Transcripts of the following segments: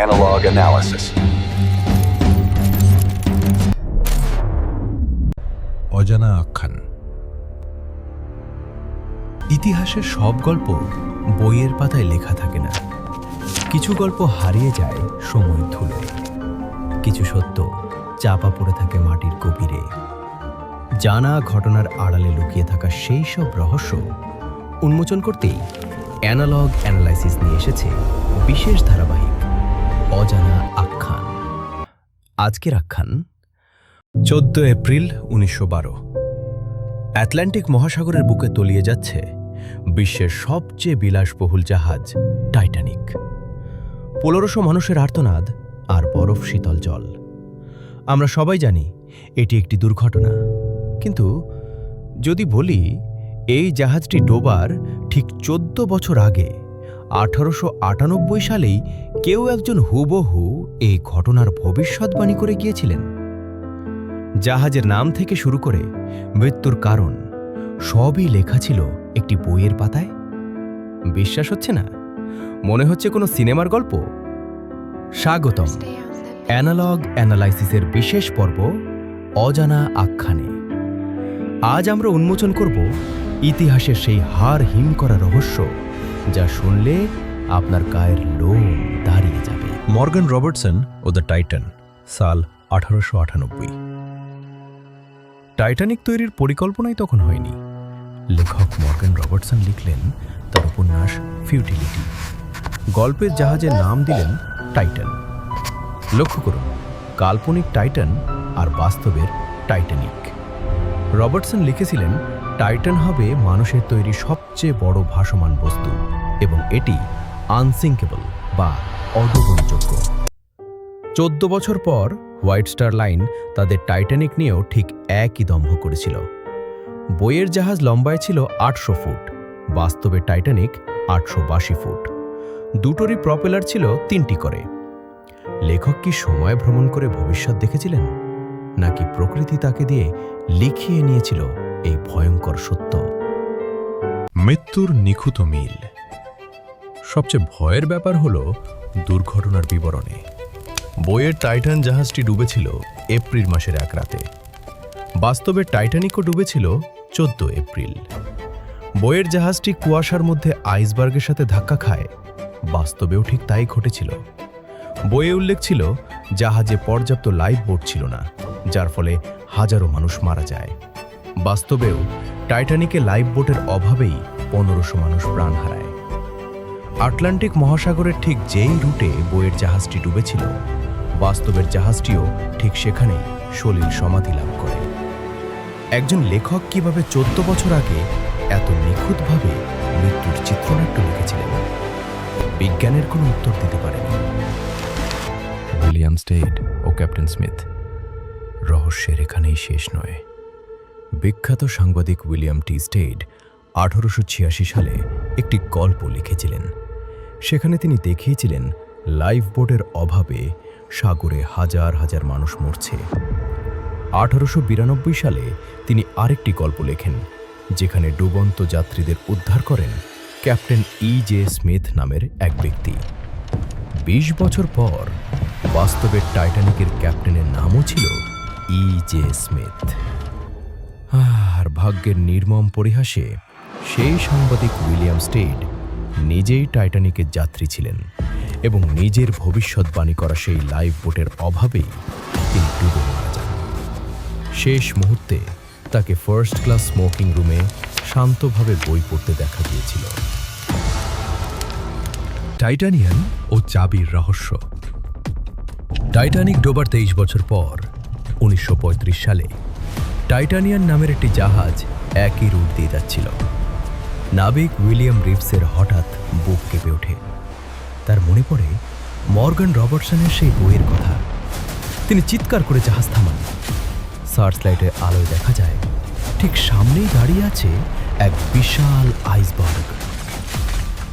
Analog Analysis. অজানা আখ্যান। ইতিহাসের সব গল্প বইয়ের পাতায় লেখা থাকে না। কিছু গল্প হারিয়ে যায় সময়ের ধুলোয় কিছু সত্য চাপা পড়ে থাকে মাটির গভীরে। জানা ঘটনার আড়ালে লুকিয়ে থাকা সেই সব রহস্য উন্মোচন করতেই অ্যানালগ অ্যানালাইসিস নিয়ে এসেছে বিশেষ ধারাবাহিক। অজানা আখ্যান। আজকের আখ্যান, চোদ্দ এপ্রিল উনিশশো বারো। অ্যাটলান্টিক মহাসাগরের বুকে তলিয়ে যাচ্ছে বিশ্বের সবচেয়ে বিলাসবহুল জাহাজ, টাইটানিক। পনেরোশো মানুষের আর্তনাদ আর বরফ শীতল জল। আমরা সবাই জানি এটি একটি দুর্ঘটনা। কিন্তু যদি বলি, এই জাহাজটি ডোবার ঠিক চোদ্দ বছর আগে, আঠারোশো আটানব্বই সালেই কেউ একজন হুবহু এই ঘটনার ভবিষ্যৎবাণী করে গিয়েছিলেন। জাহাজের নাম থেকে শুরু করে মৃত্যুর কারণ সবই লেখা ছিল একটি বইয়ের পাতায়। বিশ্বাস হচ্ছে না? মনে হচ্ছে কোনো সিনেমার গল্প? স্বাগতম। অ্যানালগ অ্যানালাইসিসের বিশেষ পর্ব অজানা আখ্যানে। আজ আমরা উন্মোচন করব ইতিহাসের সেই হার হিম করা রহস্য যা শুনলে আপনার গায়ের লোম দাঁড়িয়ে যাবে। মর্গান রবার্টসন ও দ্য টাইটান, সাল আঠারোশো আটানব্বই। টাইটানিক তৈরির পরিকল্পনাই তখন হয়নি। লেখক মর্গান রবার্টসন লিখলেন, তার উপন্যাস ফিউটিলিটি গল্পের জাহাজের নাম দিলেন টাইটান। লক্ষ্য করুন, কাল্পনিক টাইটান আর বাস্তবের টাইটানিক। রবার্টসন লিখেছিলেন, টাইটান হবে মানুষের তৈরি সবচেয়ে বড় ভাসমান বস্তু এবং এটি আনসিঙ্কেবল বা অডোবনযোগ্য চোদ্দ বছর পর হোয়াইট স্টার লাইন তাদের টাইটানিক নিয়েও ঠিক একই দম্ভ করেছিল। বইয়ের জাহাজ লম্বায় ছিল আটশো ফুট, বাস্তবে টাইটানিক আটশো বাশি ফুট। দুটোরই প্রপেলার ছিল তিনটি করে। লেখক কি সময় ভ্রমণ করে ভবিষ্যৎ দেখেছিলেন? নাকি প্রকৃতি তাকে দিয়ে লিখিয়ে নিয়েছিল এই ভয়ঙ্কর সত্য? মৃত্যুর নিখুঁত মিল। সবচেয়ে ভয়ের ব্যাপার হল দুর্ঘটনার বিবরণে। বইয়ের টাইটান জাহাজটি ডুবেছিল এপ্রিল মাসের এক রাতে। বাস্তবে টাইটানিকও ডুবেছিল চোদ্দ এপ্রিল। বইয়ের জাহাজটি কুয়াশার মধ্যে আইসবার্গের সাথে ধাক্কা খায়। বাস্তবেও ঠিক তাই ঘটেছিল। বইয়ে উল্লেখ ছিল, জাহাজে পর্যাপ্ত লাইফ বোট ছিল না, যার ফলে হাজারো মানুষ মারা যায়। বাস্তবেও টাইটানিকে লাইফ বোটের অভাবেই পনেরোশো মানুষ প্রাণ হারায়। আটলান্টিক মহাসাগরের ঠিক যেই রুটে বইয়ের জাহাজটি ডুবেছিল, বাস্তবের জাহাজটিও ঠিক সেখানেই সলিল সমাধি লাভ করে। একজন লেখক কীভাবে চোদ্দ বছর আগে এত নিখুঁতভাবে মৃত্যুর চিত্রনাট্য লিখেছিলেন? বিজ্ঞানের কোনো উত্তর দিতে পারেনি। উইলিয়াম স্টেট ও ক্যাপ্টেন স্মিথ। রহস্যের এখানেই শেষ নয়। বিখ্যাত সাংবাদিক উইলিয়াম টি. স্টেড আঠারোশো ছিয়াশি সালে একটি গল্প লিখেছিলেন। সেখানে তিনি দেখিয়েছিলেন লাইফ বোটের অভাবে সাগরে হাজার হাজার মানুষ মরছে। আঠারোশো বিরানব্বই সালে তিনি আরেকটি গল্প লেখেন, যেখানে ডুবন্ত যাত্রীদের উদ্ধার করেন ক্যাপ্টেন ই জে স্মিথ নামের এক ব্যক্তি। বিশ বছর পর বাস্তবের টাইটানিকের ক্যাপ্টেনের নামও ছিল ই জে স্মিথ। আর ভাগ্যের নির্মম পরিহাসে সেই সাংবাদিক উইলিয়াম স্টেড নিজেই টাইটানিকের যাত্রী ছিলেন এবং নিজের ভবিষ্যৎবাণী করা সেই লাইফ বোটের অভাবেই তিনি ডুবে মারা যান। শেষ মুহূর্তে তাকে ফার্স্ট ক্লাস স্মোকিং রুমে শান্তভাবে বই পড়তে দেখা গিয়েছিল। টাইটানিয়ান ও চাবির রহস্য। টাইটানিক ডোবার তেইশ বছর পর উনিশশো পঁয়ত্রিশ সালে টাইটানিয়ান নামের একটি জাহাজ একই রুট দিয়ে যাচ্ছিল। নাবিক উইলিয়াম রিভসের হঠাৎ বুক কেঁপে ওঠে। তার মনে পড়ে মর্গান রবার্টসনের সেই বইয়ের কথা। তিনি চিৎকার করে জাহাজ থামান। সার্চ লাইটের আলোয় দেখা যায়, ঠিক সামনেই দাঁড়িয়ে আছে এক বিশাল আইসবার্গ।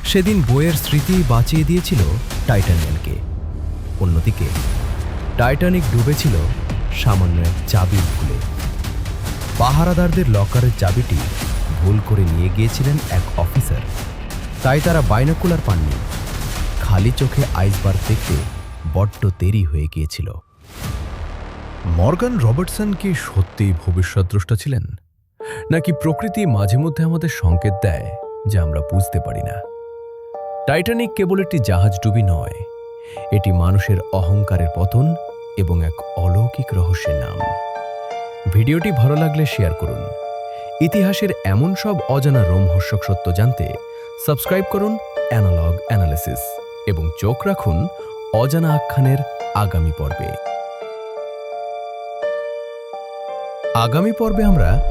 সেদিন বইয়ের স্মৃতি বাঁচিয়ে দিয়েছিল টাইটানিয়ানকে। অন্যদিকে, টাইটানিক ডুবেছিল সামান্য এক চাবির ভুলে পাহারাদারদের লকারের চাবিটি ভুল করে নিয়ে গিয়েছিলেন এক অফিসার। তাই তারা বাইনাকুলার পাননি। খালি চোখে আইসবার্গ দেখতে বড্ড দেরি হয়ে গিয়েছিল। মর্গান রবার্টসন কি সত্যিই ভবিষ্যৎদ্রষ্টা ছিলেন? নাকি প্রকৃতি মাঝে মধ্যে আমাদের সংকেত দেয় যা আমরা বুঝতে পারি না? টাইটানিক কেবল একটি জাহাজ ডুবি নয়, এটি মানুষের অহংকারের পতন এবং এক অলৌকিক রহস্যের নাম। ভিডিওটি ভালো লাগলে শেয়ার করুন। ইতিহাসের এমন সব অজানা রোমহর্ষক সত্য জানতে সাবস্ক্রাইব করুন অ্যানালগ অ্যানালিসিস এবং চোখ রাখুন অজানা আখ্যানের আগামী পর্বে। আগামী পর্বে আমরা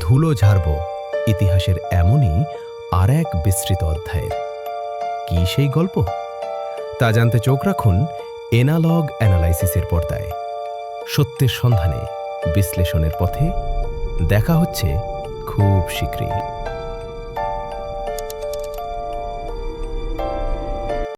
ধুলো ঝাড়ব ইতিহাসের এমনই আর এক বিস্তৃত অধ্যায়ের। কি সেই গল্প? তা জানতে চোখ রাখুন এনালগ অ্যানালাইসিসের পর্দায়। সত্যের সন্ধানে বিশ্লেষণের পথে দেখা হচ্ছে खूब शिक्रिया